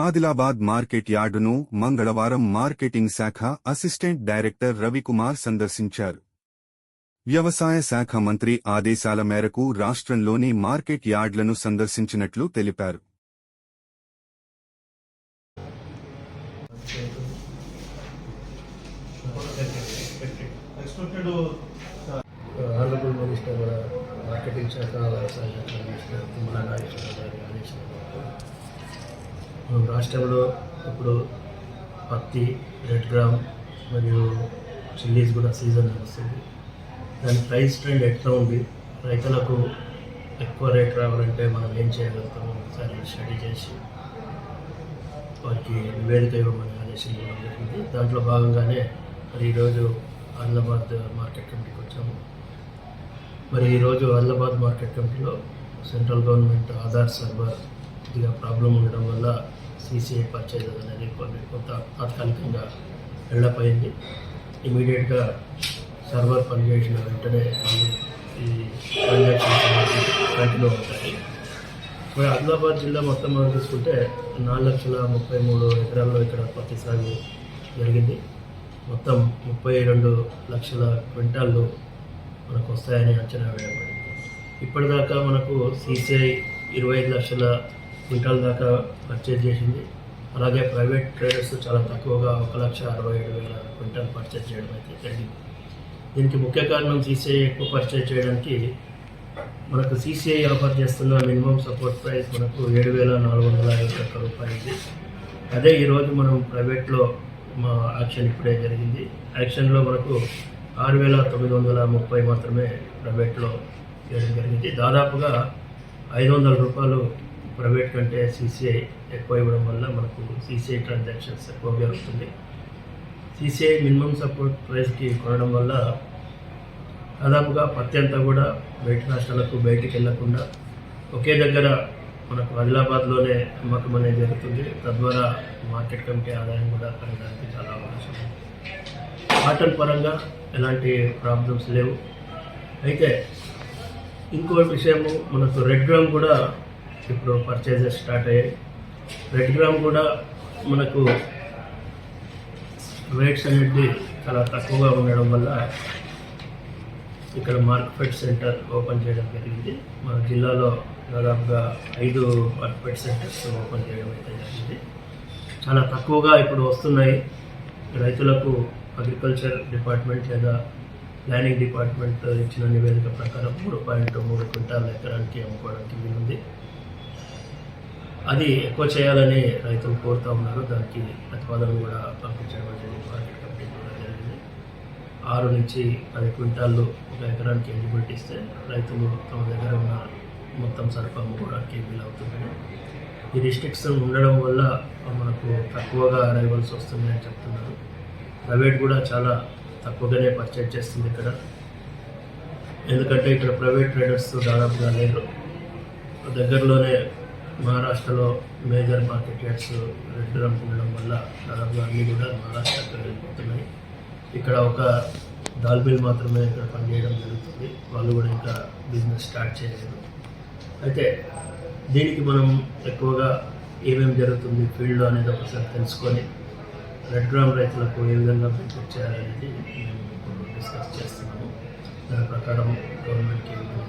Adilabad market యార్డును మంగళవారం marketing శాఖ assistant director Ravikumar సందర్శించారు. వ్యవసాయ శాఖ మంత్రి ఆదేశాల మేరకు రాష్ట్రంలోని మార్కెట్ యార్డ్లను సందర్శించినట్లు తెలిపారు. ఆనరబుల్ మినిస్టర్ మార్కెటింగ్ శాఖ వ్యవసాయ శాఖ మినిస్టర్ తుమ్మల నాగేశ్వరరావు గారి ఆదేశాల మేరకు రాష్ట్రంలో ఇప్పుడు పత్తి రెడ్ గ్రామ్ మరియు చిల్లీస్ కూడా సీజన్ నడుస్తుంది. దాని ప్రైస్ ట్రెండ్ ఎట్లా ఉంది? రైతులకు ఎక్కువ రేట్ రావాలంటే మనం ఏం చేయగలుగుతాము? ఒకసారి స్టడీ చేసి వారికి నివేదిక ఇవ్వమని ఆదేశం ఇవ్వడం జరిగింది. దాంట్లో భాగంగానే మరి ఈరోజు ఆదిలాబాద్ మార్కెట్ కమిటీకి వచ్చాము. మరి ఈరోజు ఆదిలాబాద్ మార్కెట్ కమిటీలో సెంట్రల్ గవర్నమెంట్ ఆధార్ సర్వర్ కొద్దిగా ప్రాబ్లం ఉండడం వల్ల సీసీఐ పర్చేజ్ అనేది కొన్ని కొంత తాత్కాలికంగా వెళ్ళపోయింది. ఇమీడియట్గా సర్వర్ పనిచేసిన వెంటనే మళ్ళీ ఈ ట్రాన్సాక్షన్స్ కంటిన్యూ అవుతాయి మరి ఆదిలాబాద్ జిల్లా మొత్తం మనం చూసుకుంటే నాలుగు లక్షల ముప్పై మూడు ఎకరాల్లో ఇక్కడ పత్తి సాగు జరిగింది. మొత్తం ముప్పై రెండు లక్షల క్వింటాళ్ళు మనకు వస్తాయని అంచనా వేయబడింది. ఇప్పటిదాకా మనకు సీసీఐ ఇరవై ఐదు లక్షల క్వింటాల్ దాకా పర్చేజ్ చేసింది. అలాగే ప్రైవేట్ ట్రేడర్స్ చాలా తక్కువగా ఒక లక్ష అరవై ఏడు వేల క్వింటాల్ పర్చేజ్ చేయడం అయితే జరిగింది. దీనికి ముఖ్య కారణం సీసీఐ ఎక్కువ పర్చేజ్ చేయడానికి మనకు సీసీఐ ఆఫర్ చేస్తున్న మినిమం సపోర్ట్ ప్రైస్ మనకు ఏడు వేల నాలుగు వందల ఐదు ఒక్క రూపాయలు అదే ఈరోజు మనం ప్రైవేట్లో మా యాక్షన్ ఇప్పుడే జరిగింది. యాక్షన్లో మనకు ఆరు వేల తొమ్మిది వందల ముప్పై మాత్రమే ప్రైవేట్లో చేయడం జరిగింది. దాదాపుగా ఐదు వందల రూపాయలు ప్రైవేట్ కంటే సీసీఐ ఎక్కువ ఇవ్వడం వల్ల మనకు సీసీఐ ట్రాన్సాక్షన్స్ ఎక్కువ జరుగుతుంది. సీసీఐ మినిమం సపోర్ట్ ప్రైస్కి కొనడం వల్ల దాదాపుగా పత్తి అంతా కూడా బయట రాష్ట్రాలకు బయటికి వెళ్ళకుండా ఒకే దగ్గర మనకు ఆదిలాబాద్లోనే అమ్మకం అనేది జరుగుతుంది. తద్వారా మార్కెట్ కమిటీ ఆదాయం కూడా పెరగడానికి చాలా అవకాశం ఉంది. కాటన్ పరంగా ఎలాంటి ప్రాబ్లమ్స్ లేవు. అయితే ఇంకో విషయము మనకు రెడ్ గ్రామ్ కూడా ఇప్పుడు పర్చేజెస్ స్టార్ట్ అయ్యాయి. రెడ్ గ్రామ్ కూడా మనకు రేట్స్ అనేది చాలా తక్కువగా ఉండడం వల్ల ఇక్కడ మార్కెట్ సెంటర్ ఓపెన్ చేయడం జరిగింది. మన జిల్లాలో దాదాపుగా ఐదు మార్కెట్ సెంటర్స్ ఓపెన్ చేయడం అయితే జరిగింది. చాలా తక్కువగా ఇప్పుడు వస్తున్నాయి. రైతులకు అగ్రికల్చర్ డిపార్ట్మెంట్ లేదా ప్లానింగ్ డిపార్ట్మెంట్ ఇచ్చిన నివేదిక ప్రకారం మూడు పాయింట్ మూడు క్వింటాల ఎకరానికి అమ్ముకోవడానికి వీలుంది. అది ఎక్కువ చేయాలని రైతులు కోరుతూ ఉన్నారు. దానికి ప్రతిపాదన కూడా పంపించడం జరిగింది. మార్కెట్ కమిటీ కూడా జరిగింది. ఆరు నుంచి పది క్వింటాళ్ళు ఒక ఎకరానికి ఎలిజిబిలిటీ ఇస్తే రైతులు తమ దగ్గర ఉన్న మొత్తం సరుకు అమ్ముకోవడానికి వీలవుతుందని ఈ రిస్ట్రిక్షన్ ఉండడం వల్ల మనకు తక్కువగా అరైవల్స్ వస్తున్నాయని చెప్తున్నారు. ప్రైవేట్ కూడా చాలా తక్కువగానే పర్చేజ్ చేస్తుంది ఇక్కడ. ఎందుకంటే ఇక్కడ ప్రైవేట్ ట్రేడర్స్ దాదాపుగా లేరు. దగ్గరలోనే మహారాష్ట్రలో మేజర్ మార్కెట్ యార్డ్స్ రెడ్ రంపు ఉండడం వల్ల దాదాపుగా అన్నీ కూడా మహారాష్ట్రకు వెళ్ళిపోతున్నాయి. ఇక్కడ ఒక దాల్బిల్ మాత్రమే ఇక్కడ పనిచేయడం జరుగుతుంది. వాళ్ళు కూడా ఇంకా బిజినెస్ స్టార్ట్ చేయలేదు. అయితే దీనికి మనం ఎక్కువగా ఏమేమి జరుగుతుంది ఫీల్డ్లో అనేది ఒకసారి తెలుసుకొని రెడ్ గ్రామ్ రైతులకు ఏ విధంగా బెనిఫిట్ చేయాలనేది మేము ఇప్పుడు డిస్కస్ చేస్తున్నాము. దాని ప్రకారం గవర్నమెంట్కి ఏ విధంగా